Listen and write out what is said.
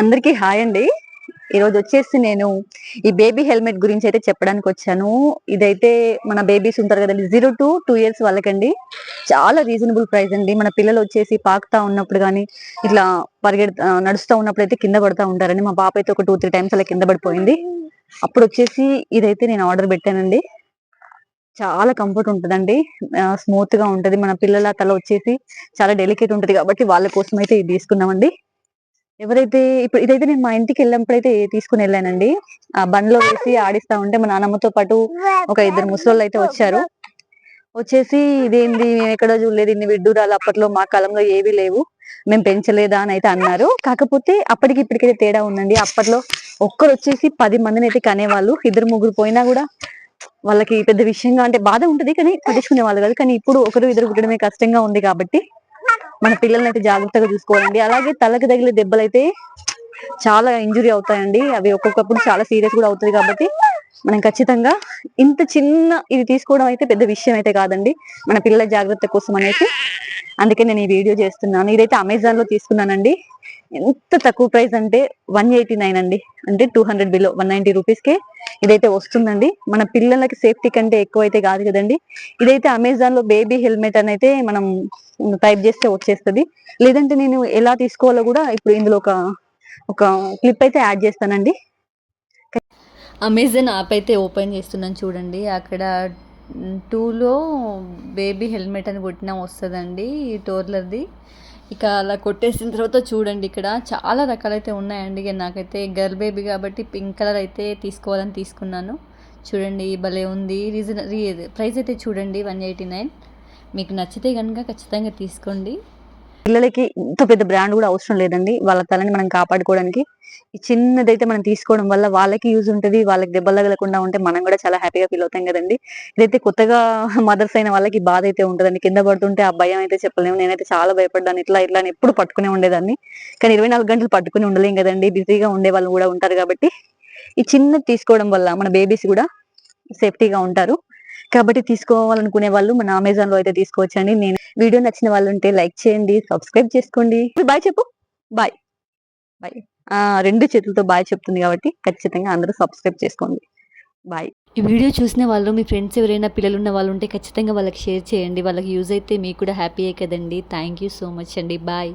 అందరికీ హాయ్ అండి. ఈరోజు వచ్చేసి నేను ఈ బేబీ హెల్మెట్ గురించి అయితే చెప్పడానికి వచ్చాను. ఇదైతే మన బేబీస్ ఉంటారు కదండి జీరో టు టూ ఇయర్స్ వాళ్ళకండి. చాలా రీజనబుల్ ప్రైస్ అండి. మన పిల్లలు వచ్చేసి పాకుతా ఉన్నప్పుడు కానీ ఇట్లా పరిగెడ నడుస్తూ ఉన్నప్పుడు అయితే కింద పడతా ఉంటారండి. మా పాప అయితే ఒక టూ త్రీ టైమ్స్ అలా కింద పడిపోయింది. అప్పుడు వచ్చేసి ఇదైతే నేను ఆర్డర్ పెట్టానండి. చాలా కంఫర్ట్ ఉంటుందండి. స్మూత్గా ఉంటది. మన పిల్లల తల వచ్చేసి చాలా డెలికేట్ ఉంటది కాబట్టి వాళ్ళ కోసం అయితే ఇది తీసుకున్నామండి. ఎవరైతే ఇప్పుడు ఇదైతే నేను మా ఇంటికి వెళ్ళినప్పుడైతే తీసుకుని వెళ్ళానండి. ఆ బండ్లో వేసి ఆడిస్తా ఉంటే మా నాన్నమ్మతో పాటు ఒక ఇద్దరు ముసలోళ్ళు అయితే వచ్చారు. వచ్చేసి ఇదేంది మేము ఎక్కడ చూడలేదు ఇన్ని విడ్డూరాలు అప్పట్లో మా కాలంలో ఏవి లేవు మేము పెంచలేదా అని అయితే అన్నారు. కాకపోతే అప్పటికి ఇప్పటికైతే తేడా ఉందండి. అప్పట్లో ఒక్కరు వచ్చేసి పది మందిని అయితే కనేవాళ్ళు. ఇద్దరు ముగ్గురు పోయినా కూడా వాళ్ళకి పెద్ద విషయంగా అంటే బాధ ఉంటది కానీ పట్టించుకునే వాళ్ళు కాదు. కానీ ఇప్పుడు ఒకరు ఇద్దరు పుట్టడమే కష్టంగా ఉంది కాబట్టి మన పిల్లల్ని అయితే జాగ్రత్తగా చూసుకోవాలండి. అలాగే తలకు తగిలే దెబ్బలు అయితే చాలా ఇంజురీ అవుతాయండి. అవి ఒక్కొక్కప్పుడు చాలా సీరియస్ కూడా అవుతుంది కాబట్టి మనం ఖచ్చితంగా ఇంత చిన్న ఇది తీసుకోవడం అయితే పెద్ద విషయం అయితే కాదండి. మన పిల్లల జాగ్రత్త కోసం అనేది అందుకే నేను ఈ వీడియో చేస్తున్నాను. ఇదైతే అమెజాన్లో తీసుకున్నానండి. ఎంత తక్కువ ప్రైస్ అంటే వన్ ఎయిటీ నైన్ అండి. అంటే two hundred below one ninety rupees కే ఇదైతే వస్తుందండి. మన పిల్లలకి సేఫ్టీ కంటే ఎక్కువ అయితే కాదు కదండి. ఇదైతే అమెజాన్లో బేబీ హెల్మెట్ అని అయితే మనం టైప్ చేస్తే వచ్చేస్తుంది. లేదంటే నేను ఎలా తీసుకోవాలో కూడా ఇప్పుడు ఇందులో ఒక ఒక క్లిప్ అయితే యాడ్ చేస్తానండి. అమెజాన్ యాప్ అయితే ఓపెన్ చేస్తున్నాను చూడండి. అక్కడ టూలో బేబీ హెల్మెట్ అని కొట్టినా వస్తుందండి ఈ టోర్లర్ది. ఇక అలా కొట్టేసిన తర్వాత చూడండి ఇక్కడ చాలా రకాలైతే ఉన్నాయండి. ఇక నాకైతే గర్ల్ బేబీ కాబట్టి పింక్ కలర్ అయితే తీసుకోవాలని తీసుకున్నాను. చూడండి భలే ఉంది. రీజన్ రీ ప్రైస్ అయితే చూడండి వన్ ఎయిటీ నైన్. మీకు నచ్చితే కనుక ఖచ్చితంగా తీసుకోండి. పిల్లలకి ఇంత పెద్ద బ్రాండ్ కూడా అవసరం లేదండి. వాళ్ళ తలని మనం కాపాడుకోవడానికి. ఈ చిన్నదైతే మనం తీసుకోవడం వల్ల వాళ్ళకి యూజ్ ఉంటుంది వాళ్ళకి దెబ్బలు తగలకుండా ఉంటే మనం కూడా చాలా హ్యాపీగా ఫీల్ అవుతాం కదండి. ఇదైతే కొత్తగా మదర్స్ అయిన వాళ్ళకి బాధ అయితే ఉంటుందండి. కింద పడుతుంటే ఆ భయం అయితే చెప్పలేము. నేనైతే చాలా భయపడ్డాను. ఇట్లా ఇట్లా అని ఎప్పుడు పట్టుకునే ఉండేదాన్ని. కానీ ఇరవై నాలుగు గంటలు పట్టుకుని ఉండలేం కదండి. బిజీగా ఉండే వాళ్ళు కూడా ఉంటారు కాబట్టి ఈ చిన్నది తీసుకోవడం వల్ల మన బేబీస్ కూడా సేఫ్టీగా ఉంటారు. కాబట్టి తీసుకోవాలనుకునే వాళ్ళు మన అమెజాన్లో అయితే తీసుకోవచ్చండి. నేను వీడియో నచ్చిన వాళ్ళు ఉంటే లైక్ చేయండి సబ్స్క్రైబ్ చేసుకోండి. బాయ్ చెప్పు. బాయ్. బాయ్. రెండు చేతులతో బాయ్ చెప్తుంది కాబట్టి ఖచ్చితంగా అందరూ సబ్స్క్రైబ్ చేసుకోండి. బాయ్. ఈ వీడియో చూసిన వాళ్ళు మీ ఫ్రెండ్స్ ఎవరైనా పిల్లలు ఉన్న వాళ్ళు ఉంటే ఖచ్చితంగా వాళ్ళకి షేర్ చేయండి. వాళ్ళకి యూజ్ అయితే మీకు కూడా హ్యాపీయే కదండి. థ్యాంక్ యూ సో మచ్ అండి. బాయ్.